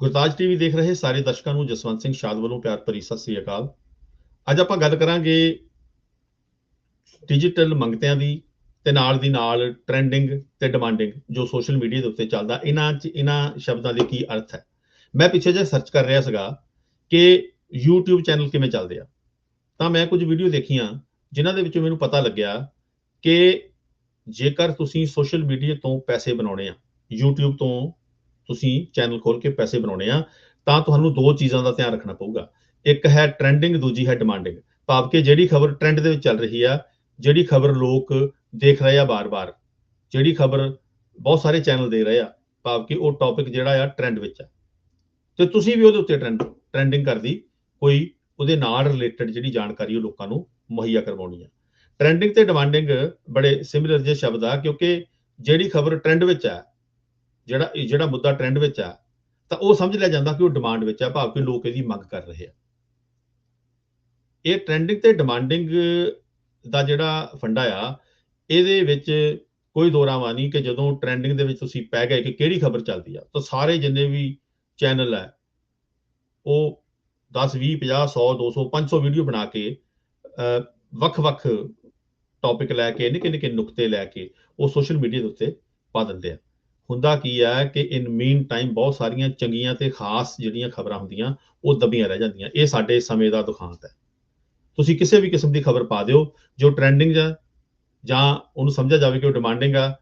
ਗੁਰਤਾਜ TV ਦੇਖ ਰਹੇ ਸਾਰੇ ਦਰਸ਼ਕਾਂ ਨੂੰ ਜਸਵੰਤ ਸਿੰਘ ਸ਼ਾਦ ਵੱਲੋਂ ਪਿਆਰ ਭਰੀ ਸਤਿ ਸ੍ਰੀ ਅਕਾਲ। ਅੱਜ ਆਪਾਂ ਗੱਲ ਕਰਾਂਗੇ ਡਿਜੀਟਲ ਮੰਗਤਿਆਂ ਦੀ ਤੇ ਨਾਲ ਦੀ ਨਾਲ ਟ੍ਰੈਂਡਿੰਗ ਤੇ ਡਿਮਾਂਡਿੰਗ ਜੋ ਸੋਸ਼ਲ ਮੀਡੀਆ ਦੇ ਉੱਤੇ ਚੱਲਦਾ, ਇਹਨਾਂ ਚ, ਇਹਨਾਂ ਸ਼ਬਦਾਂ ਦੇ ਕੀ ਅਰਥ ਹੈ। ਮੈਂ ਪਿੱਛੇ ਜੇ ਸਰਚ ਕਰ ਰਿਹਾ ਸੀਗਾ ਕਿ YouTube ਚੈਨਲ ਕਿਵੇਂ ਚੱਲਦੇ ਆ। ਤਾਂ ਮੈਂ ਕੁਝ ਵੀਡੀਓ ਦੇਖੀਆਂ ਜਿਨ੍ਹਾਂ ਦੇ ਵਿੱਚੋਂ ਮੈਨੂੰ ਪਤਾ ਲੱਗਿਆ ਕਿ ਜੇਕਰ ਤੁਸੀਂ ਸੋਸ਼ਲ ਮੀਡੀਆ ਤੋਂ ਪੈਸੇ ਬਣਾਉਣੇ ਆ, YouTube ਤੋਂ ਤੁਸੀਂ ਚੈਨਲ ਖੋਲ ਕੇ ਪੈਸੇ ਬਣਾਉਣੇ ਆ, ਤਾਂ ਤੁਹਾਨੂੰ ਦੋ ਚੀਜ਼ਾਂ ਦਾ ਧਿਆਨ ਰੱਖਣਾ ਪਊਗਾ। ਇੱਕ ਹੈ ਟ੍ਰੈਂਡਿੰਗ ਦੂਜੀ ਹੈ ਡਿਮਾਂਡਿੰਗ ਭਾਵ ਕਿ ਜਿਹੜੀ ਖਬਰ ਟ੍ਰੈਂਡ ਦੇ ਵਿੱਚ ਚੱਲ ਰਹੀ ਆ, ਜਿਹੜੀ ਖਬਰ ਲੋਕ ਦੇਖ ਰਹੇ ਆ ਬਾਰ-ਬਾਰ ਜਿਹੜੀ ਖਬਰ ਬਹੁਤ ਸਾਰੇ ਚੈਨਲ ਦੇ ਰਹੇ ਆ, ਭਾਵ ਕਿ ਉਹ ਟੌਪਿਕ ਜਿਹੜਾ ਆ ਟ੍ਰੈਂਡ ਵਿੱਚ ਆ। ਤੇ ਤੁਸੀਂ ਵੀ ਉਹਦੇ ਉੱਤੇ ਟ੍ਰੈਂਡ ਟ੍ਰੈਂਡਿੰਗ ਕਰਦੀ, ਕੋਈ ਉਹਦੇ ਨਾਲ ਰਿਲੇਟਡ ਜਿਹੜੀ ਜਾਣਕਾਰੀ ਉਹ ਲੋਕਾਂ ਨੂੰ ਮੁਹੱਈਆ ਕਰਵਾਉਣੀ ਆ। ਟ੍ਰੈਂਡਿੰਗ ਤੇ ਡਿਮਾਂਡਿੰਗ ਬੜੇ ਸਿਮਿਲਰ ਜਿਹੇ ਸ਼ਬਦ ਆ, ਕਿਉਂਕਿ ਜਿਹੜੀ ਖਬਰ ਟ੍ਰੈਂਡ ਵਿੱਚ ਆ ਜਿਹੜਾ ਜਿਹੜਾ ਮੁੱਦਾ ਟ੍ਰੈਂਡ ਵਿੱਚ ਆ, ਤਾਂ ਉਹ ਸਮਝ ਲਿਆ ਜਾਂਦਾ ਕਿ ਉਹ ਡਿਮਾਂਡ ਵਿੱਚ ਆ, ਭਾਵ ਕਿ ਲੋਕ ਇਹਦੀ ਮੰਗ ਕਰ ਰਹੇ ਆ। ਇਹ ਟ੍ਰੈਂਡਿੰਗ ਤੇ ਡਿਮਾਂਡਿੰਗ ਦਾ ਜਿਹੜਾ ਫੰਡਾ ਆ, ਇਹਦੇ ਵਿੱਚ ਕੋਈ ਦੋਰਾਵਾ ਨਹੀਂ ਕਿ ਜਦੋਂ ਟ੍ਰੈਂਡਿੰਗ ਦੇ ਵਿੱਚ ਤੁਸੀਂ ਪੈ ਗਏ ਕਿ ਕਿਹੜੀ ਖਬਰ ਚੱਲਦੀ ਆ, ਤਾਂ ਸਾਰੇ ਜਿੰਨੇ ਵੀ ਚੈਨਲ ਹੈ ਉਹ 10 20 50 100 200 500 ਵੀਡੀਓ ਬਣਾ ਕੇ ਵੱਖ-ਵੱਖ ਟੌਪਿਕ ਲੈ ਕੇ, ਨਿੱਕੇ ਨਿੱਕੇ ਨੁਕਤੇ ਲੈ ਕੇ ਉਹ ਸੋਸ਼ਲ ਮੀਡੀਆ ਦੇ ਉੱਤੇ ਪਾ ਦਿੰਦੇ ਆ। ਹੁੰਦਾ ਕੀ ਹੈ ਕਿ ਇਨ ਮੀਨ ਟਾਈਮ ਬਹੁਤ ਸਾਰੀਆਂ ਚੰਗੀਆਂ ਤੇ ਖਾਸ ਜਿਹੜੀਆਂ ਖਬਰਾਂ ਹੁੰਦੀਆਂ, ਉਹ ਦਬੀਆਂ ਰਹਿ ਜਾਂਦੀਆਂ। ਇਹ ਸਾਡੇ ਸਮੇਂ ਦਾ ਦੁਖਾਂਤ ਹੈ। ਤੁਸੀਂ ਕਿਸੇ ਵੀ ਕਿਸਮ ਦੀ ਖਬਰ ਪਾ ਦਿਓ, ਜੋ ਟ੍ਰੈਂਡਿੰਗ ਜਾਂ ਜਾਂ ਉਹਨੂੰ ਸਮਝਿਆ ਜਾਵੇ ਕਿ ਉਹ ਡਿਮਾਂਡਿੰਗ ਆ,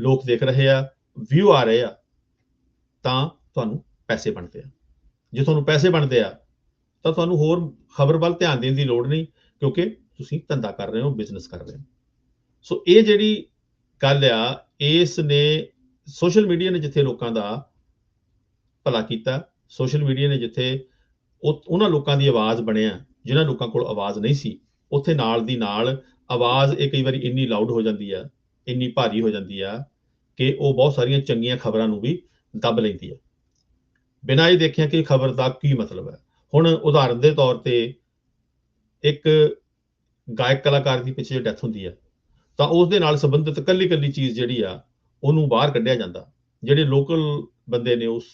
ਲੋਕ ਦੇਖ ਰਹੇ ਆ ਵਿਊ ਆ ਰਹੇ ਆ, ਤਾਂ ਤੁਹਾਨੂੰ ਪੈਸੇ ਬਣਦੇ ਆ। ਜੇ ਤੁਹਾਨੂੰ ਪੈਸੇ ਬਣਦੇ ਆ, ਤਾਂ ਤੁਹਾਨੂੰ ਹੋਰ ਖਬਰ ਵੱਲ ਧਿਆਨ ਦੇਣ ਦੀ ਲੋੜ ਨਹੀਂ, ਕਿਉਂਕਿ ਤੁਸੀਂ ਧੰਦਾ ਕਰ ਰਹੇ ਹੋ ਬਿਜ਼ਨਸ ਕਰ ਰਹੇ ਹੋ। ਸੋ ਇਹ ਜਿਹੜੀ ਗੱਲ ਆ, ਇਸ ਨੇ ਸੋਸ਼ਲ ਮੀਡੀਆ ਨੇ ਜਿੱਥੇ ਲੋਕਾਂ ਦਾ ਭਲਾ ਕੀਤਾ, ਸੋਸ਼ਲ ਮੀਡੀਆ ਨੇ ਜਿੱਥੇ ਉਹਨਾਂ ਲੋਕਾਂ ਦੀ ਆਵਾਜ਼ ਬਣਿਆ, ਜਿਨ੍ਹਾਂ ਲੋਕਾਂ ਕੋਲ ਆਵਾਜ਼ ਨਹੀਂ ਸੀ, ਉੱਥੇ ਨਾਲ ਦੀ ਨਾਲ ਆਵਾਜ਼ ਇਹ ਕਈ ਵਾਰੀ ਇੰਨੀ ਲਾਊਡ ਹੋ ਜਾਂਦੀ ਆ, ਇੰਨੀ ਭਾਰੀ ਹੋ ਜਾਂਦੀ ਆ ਕਿ ਉਹ ਬਹੁਤ ਸਾਰੀਆਂ ਚੰਗੀਆਂ ਖਬਰਾਂ ਨੂੰ ਵੀ ਦੱਬ ਲੈਂਦੀ ਆ। ਬਿਨਾਂ ਇਹ ਦੇਖਿਆ ਕਿ ਖਬਰ ਦਾ ਕੀ ਮਤਲਬ ਹੈ। ਹੁਣ ਉਦਾਹਰਨ ਦੇ ਤੌਰ ਤੇ ਇੱਕ ਗਾਇਕ ਕਲਾਕਾਰ ਦੀ ਪਿੱਛੇ ਡੈਥ ਹੁੰਦੀ ਆ, ਤਾਂ ਉਸ ਦੇ ਨਾਲ ਸੰਬੰਧਿਤ ਕੱਲੀ ਕੱਲੀ ਚੀਜ਼ ਜਿਹੜੀ ਆ ਉਹਨੂੰ ਬਾਹਰ ਕੱਢਿਆ ਜਾਂਦਾ। ਜਿਹੜੇ ਲੋਕਲ ਬੰਦੇ ਨੇ ਉਸ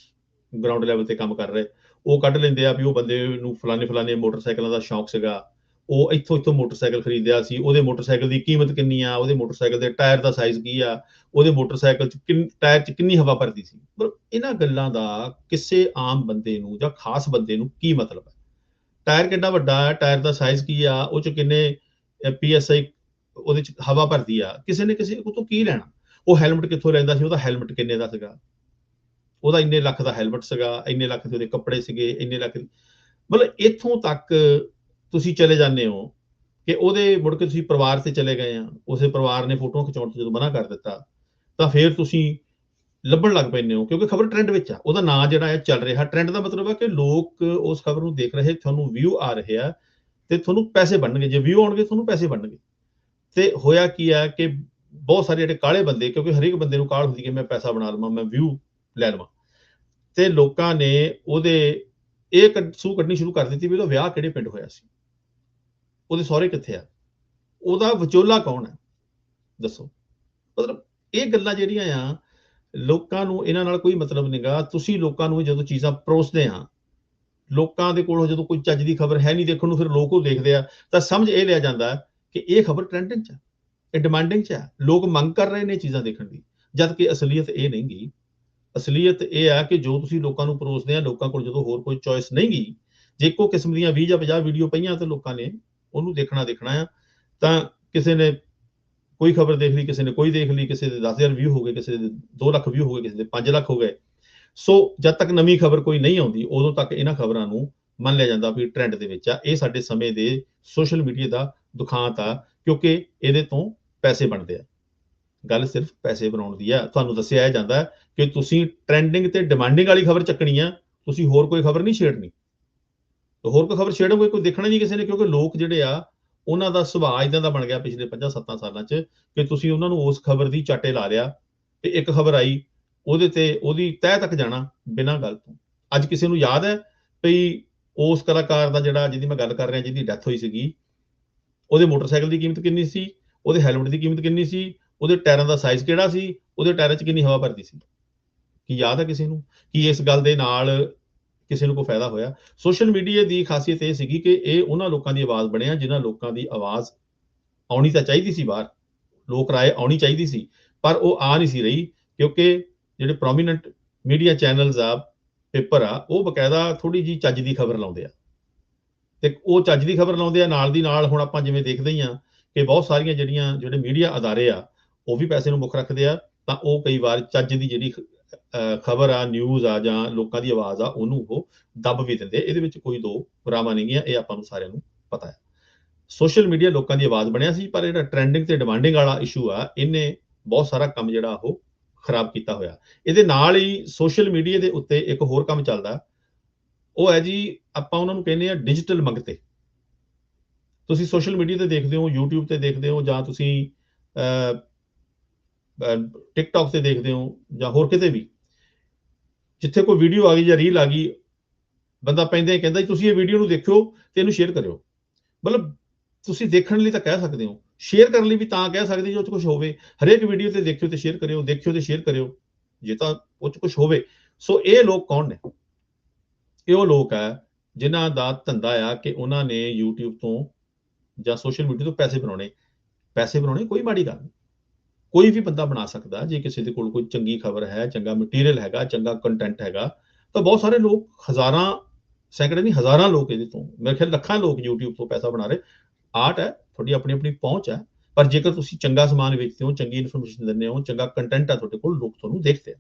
ਗਰਾਊਂਡ ਲੈਵਲ ਤੇ ਕੰਮ ਕਰ ਰਹੇ, ਉਹ ਕੱਢ ਲੈਂਦੇ ਆ ਵੀ ਉਹ ਬੰਦੇ ਨੂੰ ਫਲਾਣੇ ਫਲਾਣੇ ਮੋਟਰਸਾਈਕਲਾਂ ਦਾ ਸ਼ੌਂਕ ਸੀਗਾ। ਉਹ ਇੱਥੋਂ ਇੱਥੋਂ ਮੋਟਰਸਾਈਕਲ ਖਰੀਦਿਆ ਸੀ, ਉਹਦੇ ਮੋਟਰਸਾਈਕਲ ਦੀ ਕੀਮਤ ਕਿੰਨੀ ਆ, ਉਹਦੇ ਮੋਟਰਸਾਈਕਲ ਦੇ ਟਾਇਰ ਦਾ ਸਾਈਜ਼ ਕੀ ਆ, ਉਹਦੇ ਮੋਟਰਸਾਈਕਲ 'ਚ ਕਿੰਨ, ਟਾਇਰ 'ਚ ਕਿੰਨੀ ਹਵਾ ਭਰਦੀ ਸੀ। ਪਰ ਇਹਨਾਂ ਗੱਲਾਂ ਦਾ ਕਿਸੇ ਆਮ ਬੰਦੇ ਨੂੰ ਜਾਂ ਖਾਸ ਬੰਦੇ ਨੂੰ ਕੀ ਮਤਲਬ ਹੈ? ਟਾਇਰ ਕਿੰਨਾ ਵੱਡਾ ਹੈ, ਟਾਇਰ ਦਾ ਸਾਈਜ਼ ਕੀ ਆ, ਉਹ 'ਚ ਕਿੰਨੇ ਪੀਐਸਆਈ ਉਹਦੇ 'ਚ ਹਵਾ ਭਰਦੀ ਆ, ਕਿਸੇ ਨੇ ਕਿਸੇ ਤੋਂ ਕੀ ਲੈਣਾ? ਉਹ ਹੈਲਮਟ ਕਿੱਥੋਂ ਲੈਂਦਾ ਸੀ? ਉਹਦਾ ਹੈਲਮਟ ਕਿੰਨੇ ਦਾ ਸੀਗਾ? ਉਹਦਾ ਇੰਨੇ ਲੱਖ ਦਾ ਹੈਲਮਟ ਸੀਗਾ, ਇੰਨੇ ਲੱਖ ਦੇ ਉਹਦੇ ਕੱਪੜੇ ਸੀਗੇ, ਇੰਨੇ ਲੱਖ ਮਤਲਬ ਇੱਥੋਂ ਤੱਕ ਤੁਸੀਂ ਚਲੇ ਜਾਂਦੇ ਹੋ ਕਿ ਉਹਦੇ ਮੁੜ ਕੇ ਤੁਸੀਂ ਪਰਿਵਾਰ ਤੇ ਚਲੇ ਗਏ ਆ। ਉਸੇ ਪਰਿਵਾਰ ਨੇ ਫੋਟੋਆਂ ਖਿਚਾਉਣ ਤੋਂ ਜਦੋਂ ਮਨਾ ਕਰ ਦਿੱਤਾ, ਤਾਂ ਫਿਰ ਤੁਸੀਂ ਲੱਭਣ ਲੱਗ ਪੈਂਦੇ ਹੋ, ਕਿਉਂਕਿ ਖਬਰ ਟ੍ਰੈਂਡ ਵਿੱਚ ਆ। ਉਹਦਾ ਨਾਂ ਜਿਹੜਾ ਹੈ ਚੱਲ ਰਿਹਾ। ਟ੍ਰੈਂਡ ਦਾ ਮਤਲਬ ਹੈ ਕਿ ਲੋਕ ਉਸ ਖਬਰ ਨੂੰ ਦੇਖ ਰਹੇ, ਤੁਹਾਨੂੰ ਵਿਊ ਆ ਰਹੇ ਆ ਤੇ ਤੁਹਾਨੂੰ ਪੈਸੇ ਬਣਨਗੇ। ਜੇ ਵਿਊ ਆਉਣਗੇ, ਤੁਹਾਨੂੰ ਪੈਸੇ ਬਣਨਗੇ। ਤੇ ਹੋਇਆ ਕੀ ਹੈ ਕਿ ਬਹੁਤ ਸਾਰੇ ਜਿਹੜੇ ਕਾਲੇ ਬੰਦੇ, ਕਿਉਂਕਿ ਹਰੇਕ ਬੰਦੇ ਨੂੰ ਕਾਲ ਹੁੰਦੀ ਹੈ ਮੈਂ ਪੈਸਾ ਬਣਾ ਲਵਾਂ, ਮੈਂ ਵਿਊ ਲੈ ਲਵਾਂ। ਤੇ ਲੋਕਾਂ ਨੇ ਉਹਦੇ, ਇਹ ਸੂ ਕੱਢਣੀ ਸ਼ੁਰੂ ਕਰ ਦਿੱਤੀ ਵੀ ਉਹਦਾ ਵਿਆਹ ਕਿਹੜੇ ਪਿੰਡ ਹੋਇਆ ਸੀ? ਉਹਦੇ ਸਹੁਰੇ ਕਿੱਥੇ ਆ? ਉਹਦਾ ਵਿਚੋਲਾ ਕੌਣ ਹੈ ਦੱਸੋ। ਮਤਲਬ ਇਹ ਗੱਲਾਂ ਜਿਹੜੀਆਂ ਆ, ਲੋਕਾਂ ਨੂੰ ਇਹਨਾਂ ਨਾਲ ਕੋਈ ਮਤਲਬ ਨਹੀਂਗਾ ਤੁਸੀਂ ਲੋਕਾਂ ਨੂੰ ਜਦੋਂ ਚੀਜ਼ਾਂ ਪਰੋਸਦੇ ਆ, ਲੋਕਾਂ ਦੇ ਕੋਲ ਜਦੋਂ ਕੋਈ ਚੱਜ ਦੀ ਖਬਰ ਹੈ ਨਹੀਂ ਦੇਖਣ ਨੂੰ, ਫਿਰ ਲੋਕ ਉਹ ਦੇਖਦੇ ਆ। ਤਾਂ ਸਮਝ ਇਹ ਲਿਆ ਜਾਂਦਾ ਕਿ ਇਹ ਖਬਰ ਟ੍ਰੈਂਡਿੰਗ 'ਚ ਹੈ ਇਹ ਡਿਮਾਂਡਿੰਗ 'ਚ ਹੈ। ਲੋਕ ਮੰਗ ਕਰ ਰਹੇ ਨੇ ਚੀਜ਼ਾਂ ਦੇਖਣ ਦੀ। ਜਦ ਕਿ ਅਸਲੀਅਤ ਇਹ ਨਹੀਂ ਨਹੀਂਗੀ ਅਸਲੀਅਤ ਇਹ ਆ ਕਿ ਜੋ ਤੁਸੀਂ ਲੋਕਾਂ ਨੂੰ ਪਰੋਸਦੇ ਆ, ਲੋਕਾਂ ਕੋਲ ਜਦੋਂ ਹੋਰ ਕੋਈ ਚੋਇਸ ਨਹੀਂ ਨਹੀਂਗੀ ਜੇ ਇੱਕੋ ਕਿਸਮ ਦੀਆਂ 20 ਜਾਂ 50 ਵੀਡੀਓ ਪਈਆਂ ਤਾਂ ਲੋਕਾਂ ਨੇ ਉਹਨੂੰ ਦੇਖਣਾ ਦੇਖਣਾ ਆ, ਤਾਂ ਕਿਸੇ ਨੇ ਕੋਈ ਖਬਰ ਦੇਖ ਲਈ, ਕਿਸੇ ਨੇ ਕੋਈ ਦੇਖ ਲਈ, ਕਿਸੇ ਦੇ 10000 ਵਿਊ ਹੋ ਗਏ, ਕਿਸੇ ਦੇ 2 ਲੱਖ ਵਿਊ ਹੋ ਗਏ, ਕਿਸੇ ਦੇ 5 ਲੱਖ ਹੋ ਗਏ। ਸੋ ਜਦ ਤੱਕ ਨਵੀਂ ਖਬਰ ਕੋਈ ਨਹੀਂ ਆਉਂਦੀ, ਉਦੋਂ ਤੱਕ ਇਹਨਾਂ ਖਬਰਾਂ ਨੂੰ ਮੰਨ ਲਿਆ ਜਾਂਦਾ ਵੀ ਟ੍ਰੈਂਡ ਦੇ ਵਿੱਚ ਆ। ਇਹ ਸਾਡੇ ਸਮੇਂ ਦੇ ਸੋਸ਼ਲ ਮੀਡੀਆ ਦਾ ਦੁਖਾਂਤ ਆ, ਕਿਉਂਕਿ ਇਹਦੇ ਤੋਂ ਪੈਸੇ ਬਣਦੇ ਆ। ਗੱਲ ਸਿਰਫ ਪੈਸੇ ਬਣਾਉਣ ਦੀ ਆ। ਤੁਹਾਨੂੰ ਦੱਸਿਆ ਜਾਂਦਾ ਕਿ ਤੁਸੀਂ ਟ੍ਰੈਂਡਿੰਗ ਤੇ ਡਿਮਾਂਡਿੰਗ ਵਾਲੀ ਖਬਰ ਚੱਕਣੀ ਆ, ਤੁਸੀਂ ਹੋਰ ਕੋਈ ਖਬਰ ਨਹੀਂ ਛੇੜਨੀ। ਤੇ ਹੋਰ ਕੋਈ ਖਬਰ ਛੇੜੋਗੇ, ਕੋਈ ਦੇਖਣਾ ਨਹੀਂ ਕਿਸੇ ਨੇ, ਕਿਉਂਕਿ ਲੋਕ ਜਿਹੜੇ ਆ, ਉਹਨਾਂ ਦਾ ਸੁਭਾਅ ਇਦਾਂ ਦਾ ਬਣ ਗਿਆ ਪਿਛਲੇ 5-7 ਸਾਲਾਂ 'ਚ ਕਿ ਤੁਸੀਂ ਉਹਨਾਂ ਨੂੰ ਉਸ ਖਬਰ ਦੀ ਚਾਟੇ ਲਾ ਲਿਆ ਤੇ ਇੱਕ ਖਬਰ ਆਈ, ਉਹਦੇ ਤੇ ਉਹਦੀ ਤਹਿ ਤੱਕ ਜਾਣਾ ਬਿਨਾਂ ਗੱਲ ਤੋਂ। ਅੱਜ ਕਿਸੇ ਨੂੰ ਯਾਦ ਹੈ ਵੀ ਉਸ ਕਲਾਕਾਰ ਦਾ ਜਿਹੜਾ, ਜਿਹਦੀ ਮੈਂ ਗੱਲ ਕਰ ਰਿਹਾ, ਜਿਹਦੀ ਡੈਥ ਹੋਈ ਸੀਗੀ, ਉਹਦੇ ਮੋਟਰਸਾਈਕਲ ਦੀ ਕੀਮਤ ਕਿੰਨੀ ਸੀ? ਉਹਦੇ ਹੈਲਮਟ ਦੀ ਕੀਮਤ ਕਿੰਨੀ ਸੀ? ਉਹਦੇ ਟਾਇਰਾਂ ਦਾ ਸਾਈਜ਼ ਕਿਹੜਾ ਸੀ? ਉਹਦੇ ਟਾਇਰਾਂ 'ਚ ਕਿੰਨੀ ਹਵਾ ਭਰਦੀ ਸੀ? ਕੀ ਯਾਦ ਆ ਕਿਸੇ ਨੂੰ? ਕਿ ਇਸ ਗੱਲ ਦੇ ਨਾਲ ਕਿਸੇ ਨੂੰ ਕੋਈ ਫਾਇਦਾ ਹੋਇਆ? ਸੋਸ਼ਲ ਮੀਡੀਆ ਦੀ ਖਾਸੀਅਤ ਇਹ ਸੀਗੀ ਕਿ ਇਹ ਉਹਨਾਂ ਲੋਕਾਂ ਦੀ ਆਵਾਜ਼ ਬਣਿਆ, ਜਿਨ੍ਹਾਂ ਲੋਕਾਂ ਦੀ ਆਵਾਜ਼ ਆਉਣੀ ਤਾਂ ਚਾਹੀਦੀ ਸੀ ਬਾਹਰ। ਲੋਕ ਰਾਏ ਆਉਣੀ ਚਾਹੀਦੀ ਸੀ, ਪਰ ਉਹ ਆ ਨਹੀਂ ਸੀ ਰਹੀ, ਕਿਉਂਕਿ ਜਿਹੜੇ ਪ੍ਰੋਮਿਨੈਂਟ ਮੀਡੀਆ ਚੈਨਲਸ ਆ ਪੇਪਰ ਆ, ਉਹ ਬਕਾਇਦਾ ਥੋੜੀ ਜੀ ਚੱਜ ਦੀ ਖਬਰ ਲਾਉਂਦੇ ਆ। ਤੇ ਉਹ ਚੱਜ ਦੀ ਖਬਰ ਲਾਉਂਦੇ ਆ, ਨਾਲ ਦੀ ਨਾਲ ਹੁਣ ਆਪਾਂ ਜਿਵੇਂ ਦੇਖਦੇ ਹੀ ਆ ਕਿ ਬਹੁਤ ਸਾਰੀਆਂ ਜਿਹੜੀਆਂ, ਜਿਹੜੇ ਮੀਡੀਆ ਅਦਾਰੇ ਆ, ਉਹ ਵੀ ਪੈਸੇ ਨੂੰ ਮੁੱਖ ਰੱਖਦੇ ਆ, ਤਾਂ ਉਹ ਕਈ ਵਾਰ ਚੱਜ ਦੀ ਜਿਹੜੀ ਖਬਰ ਆ ਨਿਊਜ਼ ਆ ਜਾਂ ਲੋਕਾਂ ਦੀ ਆਵਾਜ਼ ਆ, ਉਹਨੂੰ ਉਹ ਦੱਬ ਵੀ ਦਿੰਦੇ ਇਹਦੇ ਵਿੱਚ ਕੋਈ ਦੋ ਰਾਮਾ ਨਹੀਂ ਗਿਆ, ਇਹ ਆਪਾਂ ਨੂੰ ਸਾਰਿਆਂ ਨੂੰ ਪਤਾ ਹੈ। ਸੋਸ਼ਲ ਮੀਡੀਆ ਲੋਕਾਂ ਦੀ ਆਵਾਜ਼ ਬਣਿਆ ਸੀ, ਪਰ ਜਿਹੜਾ ਟ੍ਰੈਂਡਿੰਗ ਤੇ ਡਿਮਾਂਡਿੰਗ ਵਾਲਾ ਇਸ਼ੂ ਆ, ਇਹਨੇ ਬਹੁਤ ਸਾਰਾ ਕੰਮ ਜਿਹੜਾ ਉਹ ਖਰਾਬ ਕੀਤਾ ਹੋਇਆ। ਇਹਦੇ ਨਾਲ ਹੀ ਸੋਸ਼ਲ ਮੀਡੀਆ ਦੇ ਉੱਤੇ ਇੱਕ ਹੋਰ ਕੰਮ ਚੱਲਦਾ। ਉਹ ਹੈ ਜੀ, ਆਪਾਂ ਉਹਨਾਂ ਨੂੰ ਕਹਿੰਦੇ ਆ ਡਿਜੀਟਲ ਮੰਗਤੇ। ਤੁਸੀਂ ਸੋਸ਼ਲ ਮੀਡੀਆ ਤੇ ਦੇਖਦੇ ਹੋ, YouTube ਤੇ ਦੇਖਦੇ ਹੋ ਜਾਂ ਤੁਸੀਂ ਟਿਕਟੌਕ ਤੇ ਦੇਖਦੇ ਹੋ ਜਾਂ ਹੋਰ ਕਿਤੇ ਵੀ, ਜਿੱਥੇ ਕੋਈ ਵੀਡੀਓ ਆ ਗਈ ਜਾਂ ਰੀਲ ਆ ਗਈ, ਬੰਦਾ ਪੈਂਦੇ ਕਹਿੰਦਾ ਤੁਸੀਂ ਇਹ ਵੀਡੀਓ ਨੂੰ ਦੇਖਿਓ ਤੇ ਇਹਨੂੰ ਸ਼ੇਅਰ ਕਰਿਓ। ਮਤਲਬ ਤੁਸੀਂ ਦੇਖਣ ਲਈ ਤਾਂ ਕਹਿ ਸਕਦੇ ਹੋ ਸ਼ੇਅਰ ਕਰਨ ਲਈ ਵੀ ਤਾਂ ਕਹਿ ਸਕਦੇ ਜੋ ਚ ਕੁਝ ਹੋਵੇ, ਹਰੇਕ ਵੀਡੀਓ ਤੇ ਦੇਖਿਓ ਤੇ ਸ਼ੇਅਰ ਕਰਿਓ, ਦੇਖਿਓ ਤੇ ਸ਼ੇਅਰ ਕਰਿਓ, ਜੇ ਤਾਂ ਉਹ ਚ ਕੁਝ ਹੋਵੇ। ਸੋ ਇਹ ਲੋਕ ਕੌਣ ਨੇ? ਇਹ ਉਹ ਲੋਕ ਆ ਜਿਨ੍ਹਾਂ ਦਾ ਧੰਦਾ ਆ ਕਿ ਉਹਨਾਂ ਨੇ YouTube ਤੋਂ ਜਾਂ ਸੋਸ਼ਲ ਮੀਡੀਆ ਤੋਂ ਪੈਸੇ ਬਣਾਉਣੇ ਪੈਸੇ ਬਣਾਉਣੇ ਕੋਈ ਮਾੜੀ ਗੱਲ ਨਹੀਂ। ਕੋਈ ਵੀ ਬੰਦਾ ਬਣਾ ਸਕਦਾ, ਜੇ ਕਿਸੇ ਦੇ ਕੋਲ ਕੋਈ ਚੰਗੀ ਖਬਰ ਹੈ, ਚੰਗਾ ਮਟੀਰੀਅਲ ਹੈਗਾ, ਚੰਗਾ ਕੰਟੈਂਟ ਹੈਗਾ, ਤਾਂ ਬਹੁਤ ਸਾਰੇ ਲੋਕ ਹਜ਼ਾਰਾਂ ਸੈਂਕੜੇ ਨਹੀਂ, ਹਜ਼ਾਰਾਂ ਲੋਕ ਇਹਦੇ ਤੋਂ, ਮੇਰੇ ਖਿਆਲ ਲੱਖਾਂ ਲੋਕ YouTube ਤੋਂ ਪੈਸਾ ਬਣਾ ਰਹੇ। ਆਰਟ ਹੈ, ਤੁਹਾਡੀ ਆਪਣੀ ਆਪਣੀ ਪਹੁੰਚ ਹੈ, ਪਰ ਜੇਕਰ ਤੁਸੀਂ ਚੰਗਾ ਸਮਾਨ ਵੇਚਦੇ ਹੋ, ਚੰਗੀ ਇਨਫੋਰਮੇਸ਼ਨ ਦਿੰਦੇ ਹੋ, ਚੰਗਾ ਕੰਟੈਂਟ ਆ ਤੁਹਾਡੇ ਕੋਲ, ਲੋਕ ਤੁਹਾਨੂੰ ਦੇਖਦੇ ਆ।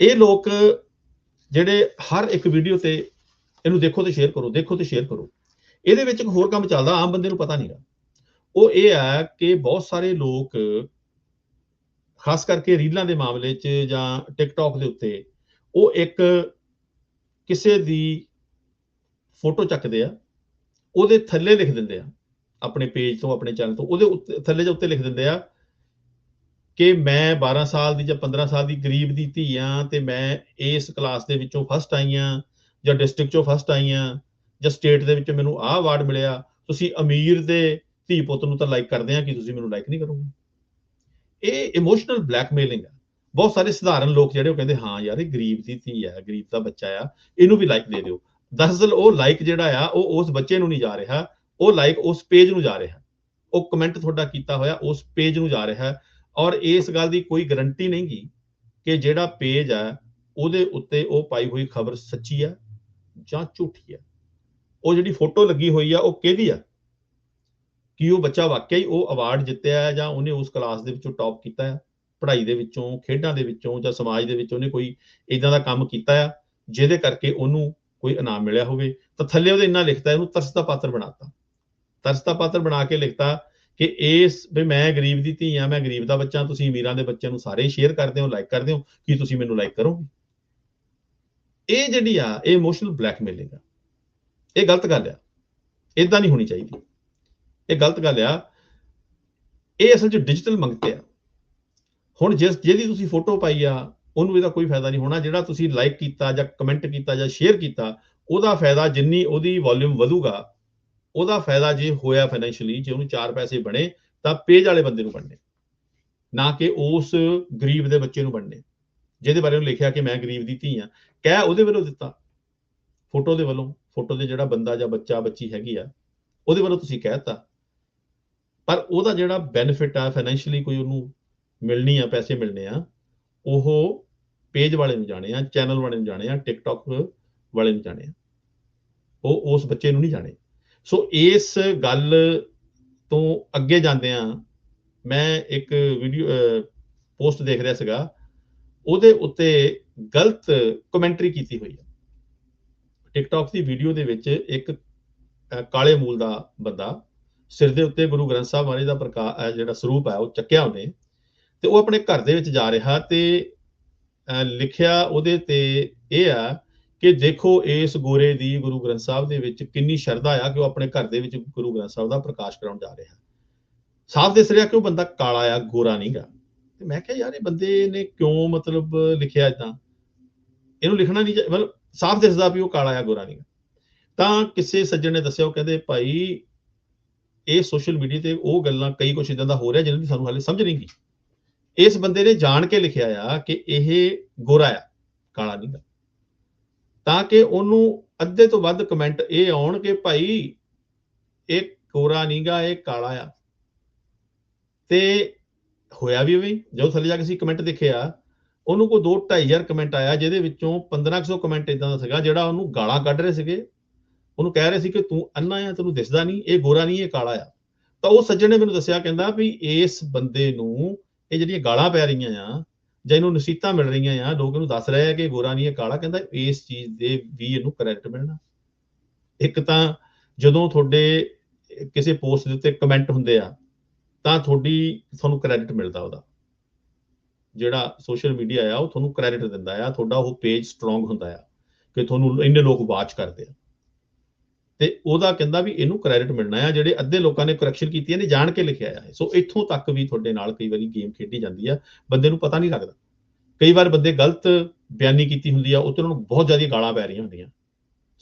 ਇਹ ਲੋਕ ਜਿਹੜੇ ਹਰ ਇੱਕ ਵੀਡੀਓ ਤੇ ਇਹਨੂੰ ਦੇਖੋ ਤੇ ਸ਼ੇਅਰ ਕਰੋ, ਦੇਖੋ ਤੇ ਸ਼ੇਅਰ ਕਰੋ। ਇਹਦੇ ਵਿੱਚ ਇੱਕ ਹੋਰ ਕੰਮ ਚੱਲਦਾ, ਆਮ ਬੰਦੇ ਨੂੰ ਪਤਾ ਨਹੀਂਗਾ ਉਹ ਇਹ ਆ ਕਿ ਬਹੁਤ ਸਾਰੇ ਲੋਕ, ਖਾਸ ਕਰਕੇ ਰੀਲਾਂ ਦੇ ਮਾਮਲੇ 'ਚ ਜਾਂ ਟਿਕਟੌਕ ਦੇ ਉੱਤੇ, ਉਹ ਇੱਕ ਕਿਸੇ ਦੀ ਫੋਟੋ ਚੱਕਦੇ ਆ, ਉਹਦੇ ਥੱਲੇ ਲਿਖ ਦਿੰਦੇ ਆ, ਆਪਣੇ ਪੇਜ ਤੋਂ, ਆਪਣੇ ਚੈਨਲ ਤੋਂ, ਉਹਦੇ ਉੱਤੇ, ਥੱਲੇ ਜਾਂ ਉੱਤੇ ਲਿਖ ਦਿੰਦੇ ਆ ਕਿ ਮੈਂ 12 ਸਾਲ ਦੀ ਜਾਂ 15 ਸਾਲ ਦੀ ਗਰੀਬ ਦੀ ਧੀ ਆ ਤੇ ਮੈਂ ਇਸ ਕਲਾਸ ਦੇ ਵਿੱਚੋਂ ਫਸਟ ਆਈ ਆ ਜਾਂ ਡਿਸਟ੍ਰਿਕਟ ਚੋਂ ਫਸਟ ਆਈ ਆ। ਜਾਂ ਸਟੇਟ ਦੇ ਵਿੱਚ ਮੈਨੂੰ ਆਹ ਅਵਾਰਡ ਮਿਲਿਆ, ਤੁਸੀਂ ਅਮੀਰ ਦੇ ਧੀ ਪੁੱਤ ਨੂੰ ਤਾਂ ਲਾਈਕ ਕਰਦੇ ਆ, ਕਿ ਤੁਸੀਂ ਮੈਨੂੰ ਲਾਈਕ ਨਹੀਂ ਕਰੋਗੇ? ਇਹ ਇਮੋਸ਼ਨਲ ਬਲੈਕਮੇਲਿੰਗ ਆ। ਬਹੁਤ ਸਾਰੇ ਸਧਾਰਨ ਲੋਕ ਜਿਹੜੇ ਉਹ ਕਹਿੰਦੇ, ਹਾਂ ਯਾਰ, ਇਹ ਗਰੀਬ ਦੀ ਧੀ ਆ, ਗਰੀਬ ਦਾ ਬੱਚਾ ਆ, ਇਹਨੂੰ ਵੀ ਲਾਈਕ ਦੇ ਦਿਓ। ਦਰਅਸਲ ਉਹ ਲਾਈਕ ਜਿਹੜਾ ਆ, ਉਹ ਉਸ ਬੱਚੇ ਨੂੰ ਨਹੀਂ ਜਾ ਰਿਹਾ, ਉਹ ਲਾਈਕ ਉਸ ਪੇਜ ਨੂੰ ਜਾ ਰਿਹਾ। ਉਹ ਕਮੈਂਟ ਤੁਹਾਡਾ ਕੀਤਾ ਹੋਇਆ, ਉਸ ਪੇਜ ਨੂੰ ਜਾ ਰਿਹਾ। ਔਰ ਇਸ ਗੱਲ ਦੀ ਕੋਈ ਗਾਰੰਟੀ ਨਹੀਂਗੀ ਕਿ ਜਿਹੜਾ ਪੇਜ ਆ, ਉਹਦੇ ਉੱਤੇ ਉਹ ਪਾਈ ਹੋਈ ਖਬਰ ਸੱਚੀ ਆ ਜਾਂ ਝੂਠੀ ਆ। ਉਹ ਜਿਹੜੀ ਫੋਟੋ ਲੱਗੀ ਹੋਈ ਆ, ਉਹ ਕਿਹਦੀ ਆ? ਕਿ ਉਹ ਬੱਚਾ ਵਾਕਿਆ ਹੀ ਉਹ ਅਵਾਰਡ ਜਿੱਤਿਆ ਹੈ ਜਾਂ ਉਹਨੇ ਉਸ ਕਲਾਸ ਦੇ ਵਿੱਚੋਂ ਟੌਪ ਕੀਤਾ ਹੈ? ਪੜ੍ਹਾਈ ਦੇ ਵਿੱਚੋਂ, ਖੇਡਾਂ ਦੇ ਵਿੱਚੋਂ ਜਾਂ ਸਮਾਜ ਦੇ ਵਿੱਚ ਉਹਨੇ ਕੋਈ ਇਦਾਂ ਦਾ ਕੰਮ ਕੀਤਾ ਆ, ਜਿਹਦੇ ਕਰਕੇ ਉਹਨੂੰ ਕੋਈ ਇਨਾਮ ਮਿਲਿਆ ਹੋਵੇ? ਤਾਂ ਥੱਲੇ ਉਹਦੇ ਇੰਨਾ ਲਿਖਤਾ ਇਹਨੂੰ ਤਰਸ ਦਾ ਪਾਤਰ ਬਣਾਤਾ। ਤਰਸ ਦਾ ਪਾਤਰ ਬਣਾ ਕੇ ਲਿਖਤਾ ਕਿ ਇਸ ਵੀ ਮੈਂ ਗਰੀਬ ਦੀ ਧੀ ਆ, ਮੈਂ ਗਰੀਬ ਦਾ ਬੱਚਾ, ਤੁਸੀਂ ਅਮੀਰਾਂ ਦੇ ਬੱਚਿਆਂ ਨੂੰ ਸਾਰੇ ਸ਼ੇਅਰ ਕਰਦੇ ਹੋ ਲਾਈਕ ਕਰਦੇ ਹੋ, ਕੀ ਤੁਸੀਂ ਮੈਨੂੰ ਲਾਈਕ ਕਰੋਗੇ? ਇਹ ਜਿਹੜੀ ਆ, ਇਹ ਇਮੋਸ਼ਨਲ ਬਲੈਕਮੇਲਿੰਗ ਆ। ਇਹ ਗਲਤ ਗੱਲ ਆ। ਇਦਾਂ ਨਹੀਂ ਹੋਣੀ ਚਾਹੀਦੀ। ਇਹ ਗਲਤ ਗੱਲ ਆ। ਇਹ ਅਸਲ 'ਚ ਡਿਜੀਟਲ ਮੰਗਤੇ ਆ। ਹੁਣ ਜਿਸ ਜਿਹਦੀ ਤੁਸੀਂ ਫੋਟੋ ਪਾਈ ਆ, ਉਹਨੂੰ ਇਹਦਾ ਕੋਈ ਫਾਇਦਾ ਨਹੀਂ ਹੋਣਾ। ਜਿਹੜਾ ਤੁਸੀਂ ਲਾਈਕ ਕੀਤਾ ਜਾਂ ਕਮੈਂਟ ਕੀਤਾ ਜਾਂ ਸ਼ੇਅਰ ਕੀਤਾ, ਉਹਦਾ ਫਾਇਦਾ ਜਿੰਨੀ ਉਹਦੀ ਵੋਲਿਊਮ ਵਧੂਗਾ, ਉਹਦਾ ਫਾਇਦਾ ਜੇ ਹੋਇਆ ਫਾਈਨੈਂਸ਼ੀਅਲੀ ਜੇ ਉਹਨੂੰ ਚਾਰ ਪੈਸੇ ਬਣੇ, ਤਾਂ ਪੇਜ ਵਾਲੇ ਬੰਦੇ ਨੂੰ ਬਣਨੇ। ਨਾ ਕਿ ਉਸ ਗਰੀਬ ਦੇ ਬੱਚੇ ਨੂੰ ਬਣਨੇ। ਜਿਹਦੇ ਬਾਰੇ ਉਹ ਲਿਖਿਆ ਕਿ ਮੈਂ ਗਰੀਬ ਦੀ ਧੀ ਆ। ਕਹਿ ਉਹਦੇ ਵੱਲੋਂ ਦਿੱਤਾ। ਫੋਟੋ ਦੇ ਵੱਲੋਂ। ਫੋਟੋ ਦੇ ਜਿਹੜਾ ਬੰਦਾ ਜਾਂ ਬੱਚਾ, ਬੱਚੀ ਹੈਗੀ ਆ, ਉਹਦੇ ਵੱਲੋਂ ਤੁਸੀਂ ਕਹਿਤਾ ਪਰ ਉਹਦਾ ਜਿਹੜਾ ਬੈਨੀਫਿਟ ਆ ਫਾਈਨੈਂਸ਼ੀਅਲੀ ਕੋਈ ਉਹਨੂੰ ਮਿਲਣੀ ਆ, ਪੈਸੇ ਮਿਲਣੇ ਆ, ਉਹ ਪੇਜ ਵਾਲੇ ਨੂੰ ਜਾਣੇ ਆ ਚੈਨਲ ਵਾਲੇ ਨੂੰ ਜਾਣੇ ਆ ਟਿਕਟੌਕ ਵਾਲੇ ਨੂੰ ਜਾਣੇ ਆ। ਉਹ ਉਸ ਬੱਚੇ ਨੂੰ ਨਹੀਂ ਜਾਣੇ। ਸੋ ਇਸ ਗੱਲ ਤੋਂ ਅੱਗੇ ਜਾਂਦੇ ਆ, ਮੈਂ ਇੱਕ ਵੀਡੀਓ ਪੋਸਟ ਦੇਖ ਰਿਹਾ ਸੀਗਾ, ਉਹਦੇ ਉੱਤੇ ਗਲਤ ਕਮੈਂਟਰੀ ਕੀਤੀ ਹੋਈ ਹੈ ਟਿਕਟੌਕ ਦੀ ਵੀਡੀਓ ਦੇ ਵਿੱਚ ਇੱਕ ਕਾਲੇ ਮੂਲ ਦਾ ਬੰਦਾ ਸਿਰ ਦੇ ਉੱਤੇ ਗੁਰੂ ਗ੍ਰੰਥ ਸਾਹਿਬ ਮਹਾਰਾਜ ਦਾ ਪ੍ਰਕਾਸ਼ ਜਿਹੜਾ ਸਰੂਪ ਹੈ, ਉਹ ਚੱਕਿਆ ਉਹਨੇ ਤੇ ਉਹ ਆਪਣੇ ਘਰ ਦੇ ਵਿੱਚ ਜਾ ਰਿਹਾ ਤੇ ਲਿਖਿਆ ਉਹਦੇ ਤੇ ਇਹ ਆ ਕਿ ਦੇਖੋ ਇਸ ਗੋਰੇ ਦੀ ਗੁਰੂ ਗ੍ਰੰਥ ਸਾਹਿਬ ਦੇ ਵਿੱਚ ਕਿੰਨੀ ਸ਼ਰਧਾ ਆ ਕਿ ਉਹ ਆਪਣੇ ਘਰ ਦੇ ਵਿੱਚ ਗੁਰੂ ਗ੍ਰੰਥ ਸਾਹਿਬ ਦਾ ਪ੍ਰਕਾਸ਼ ਕਰਾਉਣ ਜਾ ਰਿਹਾ। ਸਾਫ਼ ਦਿਸ ਰਿਹਾ ਕਿ ਉਹ ਬੰਦਾ ਕਾਲਾ ਆ, ਗੋਰਾ ਨਹੀਂਗਾ ਤੇ ਮੈਂ ਕਿਹਾ ਯਾਰ ਇਹ ਬੰਦੇ ਨੇ ਕਿਉਂ ਮਤਲਬ ਲਿਖਿਆ ਇਦਾਂ ਇਹਨੂੰ ਲਿਖਣਾ ਨਹੀਂ ਮਤਲਬ ਸਾਫ਼ ਦਿਸਦਾ ਵੀ ਉਹ ਕਾਲਾ ਆ ਗੋਰਾ ਨਹੀਂਗਾ ਤਾਂ ਕਿਸੇ ਸੱਜਣ ਨੇ ਦੱਸਿਆ, ਉਹ ਕਹਿੰਦੇ, ਭਾਈ, ਇਹ ਸੋਸ਼ਲ ਮੀਡੀਆ ਤੇ ਉਹ ਗੱਲਾਂ, ਕਈ ਕੁਝ ਇਦਾਂ ਦਾ ਹੋ ਰਿਹਾ, ਜਿਹਨਾਂ ਦੀ ਸਾਨੂੰ ਹਾਲੇ ਸਮਝ ਨਹੀਂ ਗਈ। ਇਸ ਬੰਦੇ ਨੇ ਜਾਣ ਕੇ ਲਿਖਿਆ ਆ ਕਿ ਇਹ ਗੋਰਾ ਆ, ਕਾਲਾ ਨਹੀਂ ਗਾ। ਤਾਂ ਕਿ ਉਹਨੂੰ ਅੱਧੇ ਤੋਂ ਵੱਧ ਕਮੈਂਟ ਇਹ ਆਉਣ ਕਿ, ਭਾਈ, ਇਹ ਗੋਰਾ ਨਹੀਂਗਾ ਇਹ ਕਾਲਾ ਆ। ਤੇ ਹੋਇਆ ਵੀ ਉਵੇਂ ਜਦੋਂ ਥੱਲੇ ਜਾ ਕੇ ਅਸੀਂ ਕਮੈਂਟ ਦੇਖਿਆ ਉਹਨੂੰ ਕੋਈ 2 2500 ਕਮੈਂਟ ਆਇਆ, ਜਿਹਦੇ ਵਿੱਚੋਂ 1500 ਕਮੈਂਟ ਇਦਾਂ ਦਾ ਸੀਗਾ, ਜਿਹੜਾ ਉਹਨੂੰ ਗਾਲਾਂ ਕੱਢ ਰਹੇ ਸੀਗੇ। ਉਹਨੂੰ ਕਹਿ ਰਹੇ ਸੀ ਕਿ ਤੂੰ ਅੰਨਾ ਆ, ਤੈਨੂੰ ਦਿਸਦਾ ਨਹੀਂ, ਇਹ ਗੋਰਾ ਨਹੀਂ, ਇਹ ਕਾਲਾ ਆ। ਤਾਂ ਉਹ ਸੱਜਣ ਨੇ ਮੈਨੂੰ ਦੱਸਿਆ, ਕਹਿੰਦਾ ਵੀ ਇਸ ਬੰਦੇ ਨੂੰ ਇਹ ਜਿਹੜੀਆਂ ਗਾਲਾਂ ਪੈ ਰਹੀਆਂ ਆ, ਜਾਂ ਇਹਨੂੰ ਨਸੀਹਤਾਂ ਮਿਲ ਰਹੀਆਂ ਆ, ਲੋਕ ਇਹਨੂੰ ਦੱਸ ਰਹੇ ਆ ਕਿ ਗੋਰਾ ਨਹੀਂ, ਇਹ ਕਾਲਾ, ਕਹਿੰਦਾ ਇਸ ਚੀਜ਼ ਦੇ ਵੀ ਇਹਨੂੰ ਕ੍ਰੈਡਿਟ ਮਿਲਣਾ। ਇੱਕ ਤਾਂ ਜਦੋਂ ਤੁਹਾਡੇ ਕਿਸੇ ਪੋਸਟ ਦੇ ਉੱਤੇ ਕਮੈਂਟ ਹੁੰਦੇ ਆ, ਤਾਂ ਤੁਹਾਡੀ ਤੁਹਾਨੂੰ ਕ੍ਰੈਡਿਟ ਮਿਲਦਾ ਉਹਦਾ। ਜਿਹੜਾ ਸੋਸ਼ਲ ਮੀਡੀਆ ਆ, ਉਹ ਤੁਹਾਨੂੰ ਕ੍ਰੈਡਿਟ ਦਿੰਦਾ ਆ, ਤੁਹਾਡਾ ਉਹ ਪੇਜ ਸਟਰੋਂਗ ਹੁੰਦਾ ਆ, ਕਿ ਤੁਹਾਨੂੰ ਇੰਨੇ ਲੋਕ ਵਾਚ ਕਰਦੇ ਆ। ਤੇ ਉਹਦਾ ਕਹਿੰਦਾ ਵੀ ਇਹਨੂੰ ਕ੍ਰੈਡਿਟ ਮਿਲਣਾ ਆ, ਜਿਹੜੇ ਅੱਧੇ ਲੋਕਾਂ ਨੇ ਕਰੈਕਸ਼ਨ ਕੀਤੀ ਨੇ ਜਾਣ ਕੇ ਲਿਖਿਆ ਆ ਸੋ ਇੱਥੋਂ ਤੱਕ ਵੀ ਤੁਹਾਡੇ ਨਾਲ ਕਈ ਵਾਰੀ ਗੇਮ ਖੇਡੀ ਜਾਂਦੀ ਆ, ਬੰਦੇ ਨੂੰ ਪਤਾ ਨਹੀਂ ਲੱਗਦਾ। ਕਈ ਵਾਰ ਬੰਦੇ ਗਲਤ ਬਿਆਨੀ ਕੀਤੀ ਹੁੰਦੀ ਆ ਉਹ ਤੇ ਉਹਨਾਂ ਨੂੰ ਬਹੁਤ ਜ਼ਿਆਦਾ ਗਾਲਾਂ ਪੈ ਰਹੀਆਂ ਹੁੰਦੀਆਂ।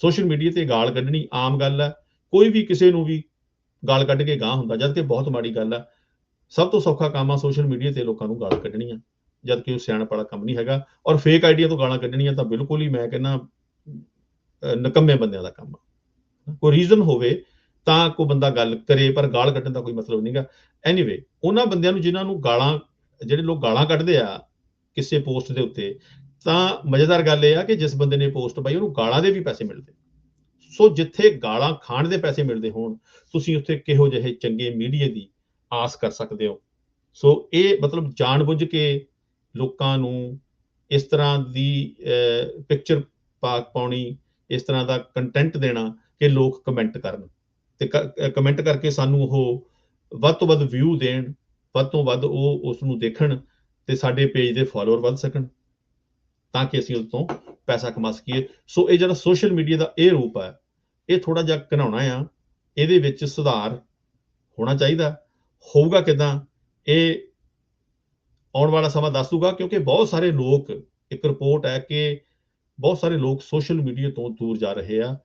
ਸੋਸ਼ਲ ਮੀਡੀਆ ਤੇ ਗਾਲ ਕੱਢਣੀ ਆਮ ਗੱਲ ਆ, ਕੋਈ ਵੀ ਕਿਸੇ ਨੂੰ ਵੀ ਗਾਲ ਕੱਢ ਕੇ ਗਾਹ ਹੁੰਦਾ, ਜਦ ਕਿ ਬਹੁਤ ਮਾੜੀ ਗੱਲ ਆ। ਸਭ ਤੋਂ ਸੌਖਾ ਕੰਮ ਆ ਸੋਸ਼ਲ ਮੀਡੀਆ ਤੇ ਲੋਕਾਂ ਨੂੰ ਗਾਲ ਕੱਢਣੀ ਆ ਜਦ ਕਿ ਉਹ ਸਿਆਣਪ ਵਾਲਾ ਕੰਮ ਨਹੀਂ ਹੈਗਾ। ਔਰ ਫੇਕ ਆਈਡੀਆ ਤੋਂ ਗਾਲਾਂ ਕੱਢਣੀਆਂ ਤਾਂ ਬਿਲਕੁਲ ਹੀ ਮੈਂ ਕਹਿੰਦਾ, ਅਹ ਨਕੰਮੇ ਬੰਦਿਆਂ ਦਾ ਕੰਮ ਆ। ਕੋਈ ਰੀਜ਼ਨ ਹੋਵੇ ਤਾਂ ਕੋਈ ਬੰਦਾ ਗੱਲ ਕਰੇ, ਪਰ ਗਾਲ ਕੱਢਣ ਦਾ ਕੋਈ ਮਤਲਬ ਨਹੀਂਗਾ ਐਨੀਵੇ ਉਹਨਾਂ ਬੰਦਿਆਂ ਨੂੰ ਜਿਨ੍ਹਾਂ ਨੂੰ ਗਾਲਾਂ, ਜਿਹੜੇ ਲੋਕ ਗਾਲਾਂ ਕੱਢਦੇ ਆ ਕਿਸੇ ਪੋਸਟ ਦੇ ਉੱਤੇ, ਤਾਂ ਮਜ਼ੇਦਾਰ ਗੱਲ ਇਹ ਆ ਕਿ ਜਿਸ ਬੰਦੇ ਨੇ ਪੋਸਟ ਪਾਈ, ਉਹਨੂੰ ਗਾਲਾਂ ਦੇ ਵੀ ਪੈਸੇ ਮਿਲਦੇ। ਸੋ ਜਿੱਥੇ ਗਾਲਾਂ ਖਾਣ ਦੇ ਪੈਸੇ ਮਿਲਦੇ ਹੋਣ, ਤੁਸੀਂ ਉੱਥੇ ਕਿਹੋ ਜਿਹੇ ਚੰਗੇ ਮੀਡੀਆ ਦੀ ਆਸ ਕਰ ਸਕਦੇ ਹੋ। ਸੋ ਇਹ ਮਤਲਬ ਜਾਣਬੁੱਝ ਕੇ ਲੋਕਾਂ ਨੂੰ ਇਸ ਤਰ੍ਹਾਂ ਦੀ ਪਿਕਚਰ ਪਾਉਣੀ, ਇਸ ਤਰ੍ਹਾਂ ਦਾ ਕੰਟੈਂਟ ਦੇਣਾ ਕਿ ਲੋਕ ਕਮੈਂਟ ਕਰਨ। ਤੇ ਕਮੈਂਟ ਕਰਕੇ ਸਾਨੂੰ ਉਹ ਵੱਧ ਤੋਂ ਵੱਧ ਵਿਊ ਦੇਣ, ਵੱਧ ਤੋਂ ਵੱਧ ਉਹ ਉਸ ਨੂੰ ਦੇਖਣ ਤੇ ਸਾਡੇ ਪੇਜ ਦੇ ਫਾਲੋਅਰ ਵੱਧ ਸਕਣ ਤਾਂ ਕਿ ਅਸੀਂ ਉਸ ਤੋਂ ਪੈਸਾ ਕਮਾ ਸਕੀਏ। ਸੋ ਇਹ ਜਿਹੜਾ ਸੋਸ਼ਲ ਮੀਡੀਆ ਦਾ ਇਹ ਰੂਪ ਹੈ, ਇਹ ਥੋੜਾ ਜਿਹਾ ਘਨਾਉਣਾ ਆ, ਇਹਦੇ ਵਿੱਚ ਸੁਧਾਰ ਹੋਣਾ ਚਾਹੀਦਾ। ਹੋਊਗਾ ਕਿਦਾਂ? ਇਹ ਆਉਣ ਵਾਲਾ ਸਮਾਂ ਦੱਸ ਦੂਗਾ, ਕਿਉਂਕਿ ਬਹੁਤ ਸਾਰੇ ਲੋਕ, ਇੱਕ ਰਿਪੋਰਟ ਹੈ ਕਿ ਬਹੁਤ ਸਾਰੇ ਲੋਕ ਸੋਸ਼ਲ ਮੀਡੀਆ ਤੋਂ ਦੂਰ ਜਾ ਰਹੇ ਆ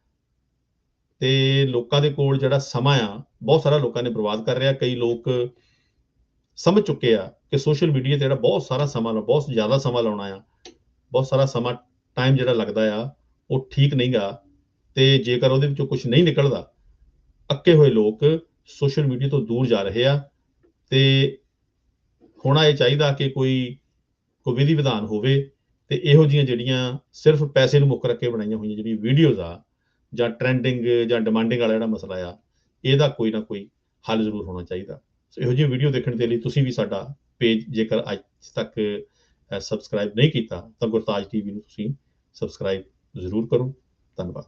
ਤੇ ਲੋਕਾਂ ਦੇ ਕੋਲ ਜਿਹੜਾ ਸਮਾਂ ਆ, ਬਹੁਤ ਸਾਰਾ ਲੋਕਾਂ ਨੇ ਬਰਬਾਦ ਕਰ ਰਿਹਾ। ਕਈ ਲੋਕ ਸਮਝ ਚੁੱਕੇ ਆ ਕਿ ਸੋਸ਼ਲ ਮੀਡੀਆ ਤੇ ਜਿਹੜਾ ਬਹੁਤ ਸਾਰਾ ਸਮਾਂ ਲਾ ਬਹੁਤ ਜ਼ਿਆਦਾ ਸਮਾਂ ਲਾਉਣਾ ਆ, ਬਹੁਤ ਸਾਰਾ ਸਮਾਂ ਟਾਈਮ ਜਿਹੜਾ ਲੱਗਦਾ ਆ, ਉਹ ਠੀਕ ਨਹੀਂਗਾ ਤੇ ਜੇਕਰ ਉਹਦੇ ਵਿੱਚੋਂ ਕੁਝ ਨਹੀਂ ਨਿਕਲਦਾ, ਅੱਕੇ ਹੋਏ ਲੋਕ ਸੋਸ਼ਲ ਮੀਡੀਆ ਤੋਂ ਦੂਰ ਜਾ ਰਹੇ ਆ ਤੇ ਹੋਣਾ ਇਹ ਚਾਹੀਦਾ ਕਿ ਕੋਈ ਕੋਈ ਵਿਧੀ ਵਿਧਾਨ ਹੋਵੇ ਤੇ ਇਹੋ ਜੀਆਂ ਜਿਹੜੀਆਂ ਸਿਰਫ ਪੈਸੇ ਨੂੰ ਮੁੱਖ ਰੱਖ ਕੇ ਬਣਾਈਆਂ ਹੋਈਆਂ ਜਿਹੜੀਆਂ ਵੀਡੀਓਜ਼ ਆ ਜਾਂ ਟ੍ਰੈਂਡਿੰਗ ਜਾਂ ਡਿਮਾਂਡਿੰਗ ਵਾਲਾ ਜਿਹੜਾ ਮਸਲਾ ਆ, ਇਹਦਾ ਕੋਈ ਨਾ ਕੋਈ ਹੱਲ ਜ਼ਰੂਰ ਹੋਣਾ ਚਾਹੀਦਾ। ਸੋ ਇਹੋ ਜਿਹੀ ਵੀਡੀਓ ਦੇਖਣ ਦੇ ਲਈ ਤੁਸੀਂ ਵੀ ਸਾਡਾ ਪੇਜ ਜੇਕਰ ਅੱਜ ਤੱਕ ਸਬਸਕ੍ਰਾਈਬ ਨਹੀਂ ਕੀਤਾ, ਤਾਂ ਗੁਰਤਾਜ ਟੀਵੀ ਨੂੰ ਤੁਸੀਂ ਸਬਸਕ੍ਰਾਈਬ ਜ਼ਰੂਰ ਕਰੋ। ਧੰਨਵਾਦ।